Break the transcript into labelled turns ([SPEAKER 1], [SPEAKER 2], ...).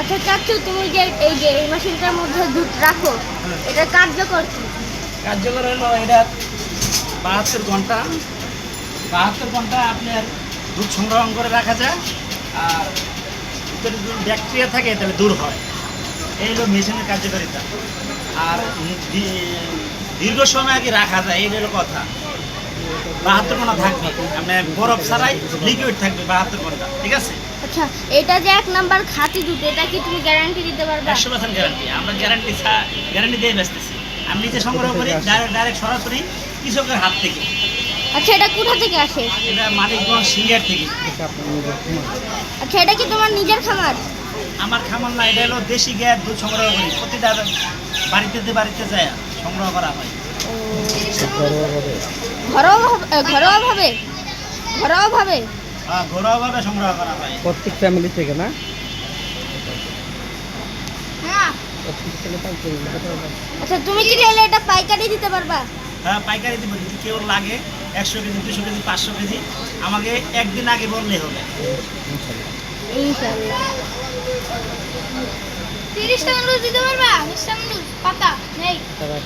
[SPEAKER 1] আচ্ছা চাচ্ছু তুমি যে এই যে এই মেশিনটার মধ্যে দুধ রাখো এটা কার্যকর কি?
[SPEAKER 2] কার্যকর হলো এটা বাহাত্তর ঘণ্টা। বাহাত্তর ঘণ্টা আপনার দুধ সংগ্রহ করে রাখা যায়। আর যদি ব্যাকটেরিয়া থাকে তাহলে দূর হয়। এই হলো মেশিনের কার্যকারিতা। আর দীর্ঘ সময় আগে রাখা যায় এই হলো কথা। বাহাত্তর ঘণ্টা থাকবে। আপনার বরফ ছাড়াই লিকুইড থাকবে বাহাত্তর ঘণ্টা ঠিক আছে?
[SPEAKER 1] আচ্ছা এটা যে এক নাম্বার খাঁটি দুধ এটা কি তুমি গ্যারান্টি দিতে পারবে?
[SPEAKER 2] একশো পার্সেন্ট গ্যারান্টি আমরা গ্যারান্টি গ্যারান্টি দিয়ে বেচতেছি। আমি নিজে সংগ্রহ করি ডাইরেক্ট ডাইরেক্ট সরাসরি কৃষকের হাত থেকে।
[SPEAKER 1] আচ্ছা এটা কোথা থেকে আসে?
[SPEAKER 2] এটা মানিকগঞ্জ সিঙ্গার থেকে।
[SPEAKER 1] আচ্ছা এটা কি তোমার নিজের খামার?
[SPEAKER 2] আমার খামার না এটা হলো দেশি গ্যাস দুধ সংগ্রহ করি। প্রতিটা বাড়িতে বাড়িতে যায় সংগ্রহ করা হয়।
[SPEAKER 1] ঘরোয়া ভাবে- ঘরোয়া ভাবে? ঘরোয়া ভাবে
[SPEAKER 2] হ্যাঁ ঘরোয়াভাবে সংগ্রহ করা হয়।
[SPEAKER 3] প্রত্যেক ফ্যামিলি থেকে না?
[SPEAKER 1] হ্যাঁ। আচ্ছা তুমি কি চাইলে এটা পাইকারি দিতে পারবা?
[SPEAKER 2] হ্যাঁ পাইকারি দিব যদি কেউ লাগে একশো কেজি দুশো কেজি পাঁচশো কেজি আমাকে একদিন আগে বললে হবে।
[SPEAKER 1] ইনশাআল্লাহ তিরিশ টাকা লুজ দিতে পারবা? বিশ টাকা লুজ? পাতা? নেই।
[SPEAKER 3] তারা